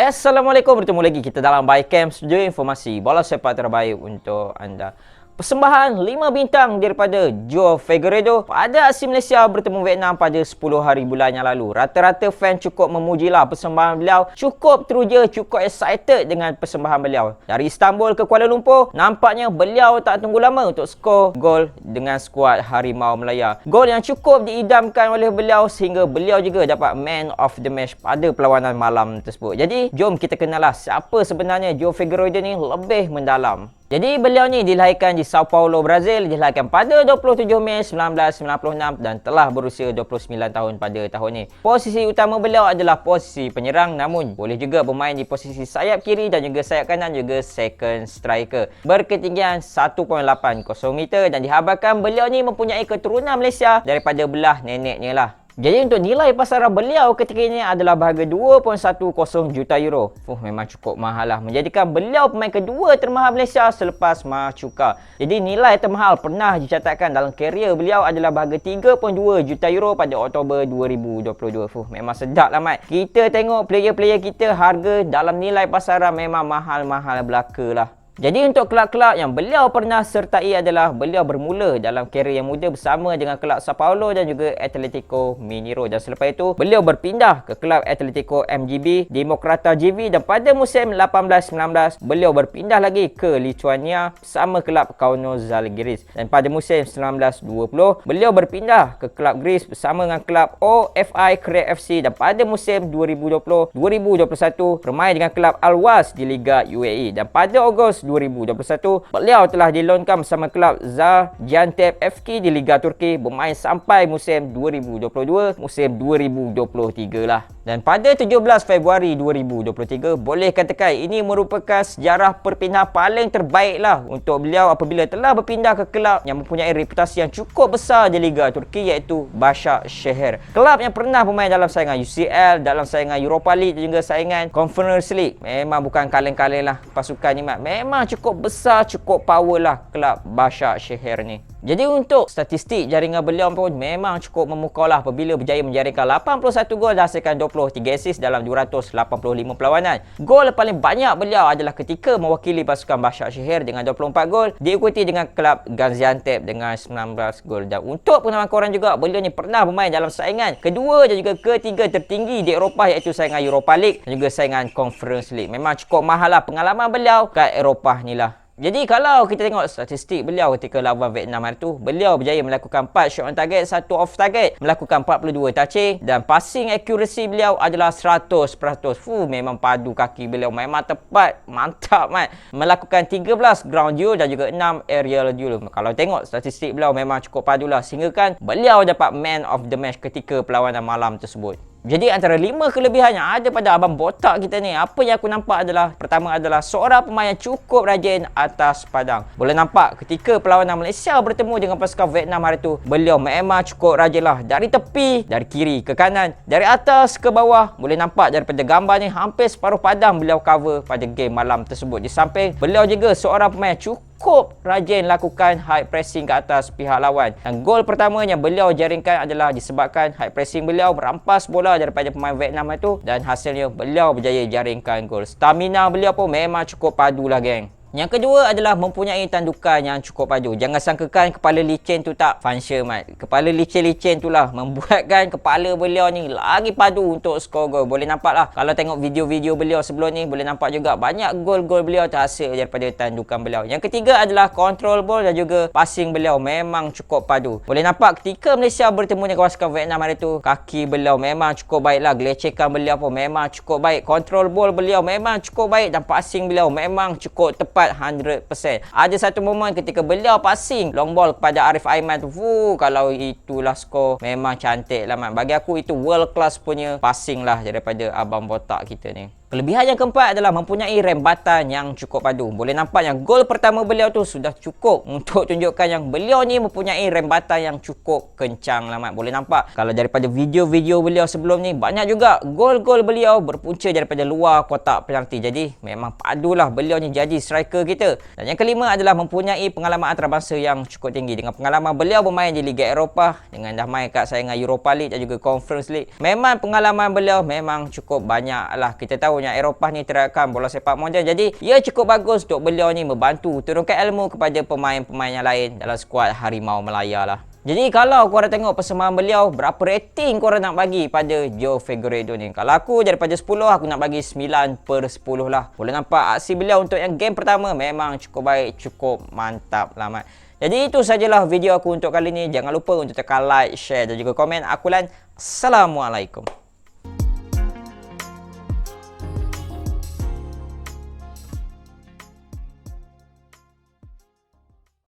Hai Assalamualaikum. Bertemu lagi kita dalam Bycam Studio Informasi. Bola sepak terbaik untuk anda Persembahan 5 bintang daripada Joe Figueiredo pada Asia Malaysia bertemu Vietnam pada 10 hari bulan yang lalu. Rata-rata fan cukup memujilah persembahan beliau. Cukup teruja, cukup excited dengan persembahan beliau. Dari Istanbul ke Kuala Lumpur, nampaknya beliau tak tunggu lama untuk skor gol dengan skuad Harimau Melaya. Gol yang cukup diidamkan oleh beliau sehingga beliau juga dapat man of the match pada perlawanan malam tersebut. Jadi, jom kita kenallah siapa sebenarnya Joe Figueiredo ni lebih mendalam. Jadi beliau ni dilahirkan di Sao Paulo, Brazil. Dilahirkan pada 27 Mei 1996 dan telah berusia 29 tahun pada tahun ini. Posisi utama beliau adalah posisi penyerang namun boleh juga bermain di posisi sayap kiri dan juga sayap kanan juga second striker. Berketinggian 1.80 meter dan dihabarkan beliau ni mempunyai keturunan Malaysia daripada belah neneknya lah. Jadi untuk nilai pasaran beliau ketika ini adalah berharga 2.10 juta euro. Fuh, memang cukup mahal lah. Menjadikan beliau pemain kedua termahal Malaysia selepas Machuka. Jadi nilai termahal pernah dicatatkan dalam karier beliau adalah berharga 3.2 juta euro pada Oktober 2022. Fuh, memang sedap lah Mat. Kita tengok player-player kita harga dalam nilai pasaran memang mahal-mahal belaka lah. Jadi untuk kelab-kelab yang beliau pernah sertai adalah beliau bermula dalam karier yang muda bersama dengan kelab Sao Paulo dan juga Atletico Mineiro. Dan selepas itu beliau berpindah ke kelab Atletico MGB Demokrata GV dan pada musim 18-19 beliau berpindah lagi ke Lithuania bersama kelab Kauno Zalgiris. Dan pada musim 19-20 beliau berpindah ke kelab Greece bersama dengan kelab OFI Korea FC dan pada musim 2020-2021 bermain dengan kelab Al-Was di Liga UAE dan pada Ogos 2021, beliau telah dilonkan bersama kelab Zajiantep FK di Liga Turki bermain sampai musim 2022, musim 2023 lah. Dan pada 17 Februari 2023, boleh katakan ini merupakan sejarah perpindahan paling terbaik lah untuk beliau apabila telah berpindah ke kelab yang mempunyai reputasi yang cukup besar di Liga Turki iaitu Başakşehir. Kelab yang pernah bermain dalam saingan UCL, dalam saingan Europa League dan juga saingan Conference League. Memang bukan kaleng-kaleng lah pasukan ni, Mat. Memang cukup besar, cukup power lah kelab Bashar Shehir ni. Jadi untuk statistik jaringan beliau pun memang cukup memukau lah apabila berjaya menjaringkan 81 gol dan hasilkan 23 assist dalam 285 perlawanan. Gol paling banyak beliau adalah ketika mewakili pasukan Bashar Shehir dengan 24 gol diikuti dengan kelab Gaziantep dengan 19 gol. Dan untuk pengalaman korang juga beliau ni pernah bermain dalam saingan kedua dan juga ketiga tertinggi di Eropah iaitu saingan Europa League dan juga saingan Conference League. Memang cukup mahal lah pengalaman beliau kat Eropah ni lah. Jadi kalau kita tengok statistik beliau ketika lawan Vietnam hari tu, beliau berjaya melakukan 4 shot on target, 1 off target, melakukan 42 touching dan passing accuracy beliau adalah 100%. Fuh, memang padu kaki beliau, memang tepat, mantap man. Melakukan 13 ground duel dan juga 6 aerial duel. Kalau tengok statistik beliau memang cukup padu lah sehingga kan beliau dapat man of the match ketika perlawanan malam tersebut. Jadi antara lima kelebihan yang ada pada abang botak kita ni, apa yang aku nampak adalah pertama adalah seorang pemain yang cukup rajin atas padang. Boleh nampak ketika perlawanan Malaysia bertemu dengan pasukan Vietnam hari tu, beliau memang cukup rajin lah. Dari tepi, dari kiri ke kanan, dari atas ke bawah, boleh nampak daripada gambar ni hampir separuh padang beliau cover pada game malam tersebut. Di samping beliau juga seorang pemain cukup cukup rajin lakukan high pressing ke atas pihak lawan. Dan gol pertama yang beliau jaringkan adalah disebabkan high pressing beliau merampas bola daripada pemain Vietnam itu dan hasilnya beliau berjaya jaringkan gol. Stamina beliau pun memang cukup padu lah geng. Yang kedua adalah mempunyai tandukan yang cukup padu. Jangan sangkakan kepala licin tu tak function mat. Kepala licin-licin tu lah membuatkan kepala beliau ni lagi padu untuk skor gol. Boleh nampak lah. Kalau tengok video-video beliau sebelum ni boleh nampak juga banyak gol-gol beliau terhasil daripada tandukan beliau. Yang ketiga adalah control ball dan juga passing beliau memang cukup padu. Boleh nampak ketika Malaysia bertemu dengan pasukan Vietnam hari tu kaki beliau memang cukup baik lah. Gelecekan beliau pun memang cukup baik. Control ball beliau memang cukup baik dan passing beliau memang cukup tepat 100%. Ada satu momen ketika beliau passing long ball kepada Arif Aiman tu. Fuh, kalau itulah skor memang cantik lah man. Bagi aku itu world class punya passing lah daripada abang botak kita ni. Kelebihan yang keempat adalah mempunyai rembatan yang cukup padu. Boleh nampak yang gol pertama beliau tu sudah cukup untuk tunjukkan yang beliau ni mempunyai rembatan yang cukup kencang lah mat. Boleh nampak kalau daripada video-video beliau sebelum ni banyak juga gol-gol beliau berpunca daripada luar kotak penalti. Jadi memang padulah beliau ni jadi striker kita. Dan yang kelima adalah mempunyai pengalaman antarabangsa yang cukup tinggi. Dengan pengalaman beliau bermain di Liga Eropah dengan dah main kat saingan Europa League dan juga Conference League. Memang pengalaman beliau memang cukup banyak lah. Kita tahu yang Eropah ni teriakan bola sepak moden. Jadi, ia cukup bagus untuk beliau ni membantu turunkan ilmu kepada pemain-pemain yang lain dalam skuad Harimau Melaya lah. Jadi kalau korang tengok persembahan beliau, berapa rating korang nak bagi pada Joe Figueredo ni? Kalau aku daripada 10, aku nak bagi 9 per 10 lah. Boleh nampak aksi beliau untuk yang game pertama memang cukup baik, cukup mantap lah mat. Jadi itu sajalah video aku untuk kali ni. Jangan lupa untuk tekan like, share dan juga komen. Aku Lan. Assalamualaikum.